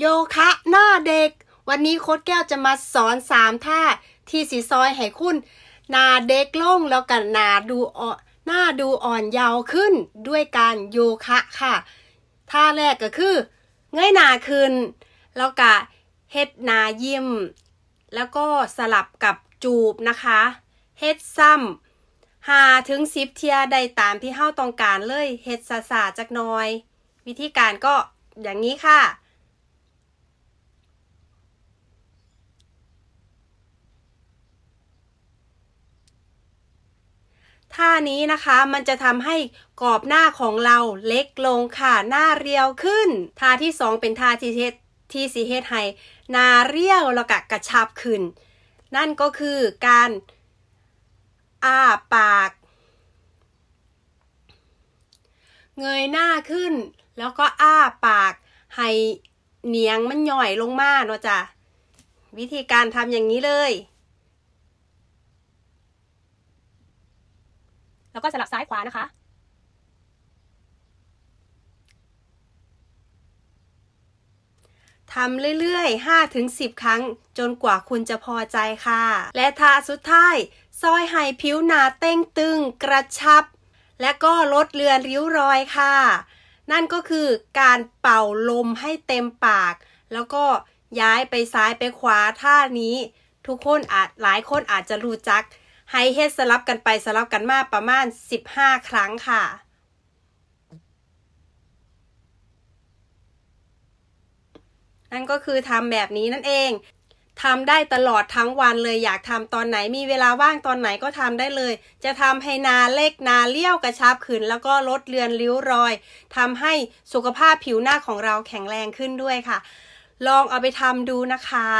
โยคะหน้าเด็ก วันนี้โค้ดแก้วจะมาสอนสามท่าที่สีซอยให้คุณหน้าเด็กลงแล้วกันหน้าดูอ่อนหน้าดูอ่อนเยาว์ขึ้นด้วยการโยคะค่ะท่าแรกก็คือ เงยหน้าขึ้น แล้วก็เฮ็ดหน้ายิ้ม แล้วก็สลับกับจูบนะคะเฮ็ดซ้ำหาถึงสิบเทียได้ตามที่เฮาต้องการเลยเฮ็ดสาสาจักน่อย วิธีการก็อย่างนี้ค่ะ ท่านี้นะคะมันจะทำให้กรอบหน้าของเราเล็กลงค่ะหน้าเรียวขึ้น ท่าที่สองเป็นท่าที่เฮ็ดที่สีเฮ็ดให้หน้าเรียวแล้วก็กระชับขึ้น นั่นก็คือการอ้าปาก เงยหน้าขึ้น แล้วก็อ้าปากให้เนียงมันหย่อยลงมาเนาะจ้ะวิธีการทำอย่างนี้เลย แล้วก็สลับซ้ายขวานะคะ ทำเรื่อยๆ 5 ถึง 10 ครั้ง จนกว่าคุณจะพอใจค่ะ และท่าสุดท้าย ซอยให้ผิวหนาเต้งตึง กระชับ และก็ลดเลือนริ้วรอยค่ะ นั่นก็คือการเป่าลมให้เต็มปาก แล้วก็ย้ายไปซ้ายไปขวาท่านี้ ทุกคนอาจหลายคนอาจจะรู้จัก ให้เฮ็ดสลับกันไปสลับกันมาประมาณ 15 ครั้งค่ะ นั่นก็คือทำแบบนี้นั่นเองทำได้ตลอดทั้งวันเลยอยากทำตอนไหนมีเวลาว่างตอนไหนก็ทำได้เลย จะทำให้นาเล็กนาเลี้ยวกระชับขึ้น แล้วก็ลดเลือนริ้วรอยทำให้สุขภาพผิวหน้าของเราแข็งแรงขึ้นด้วยค่ะ ลองเอาไปทำดูนะคะ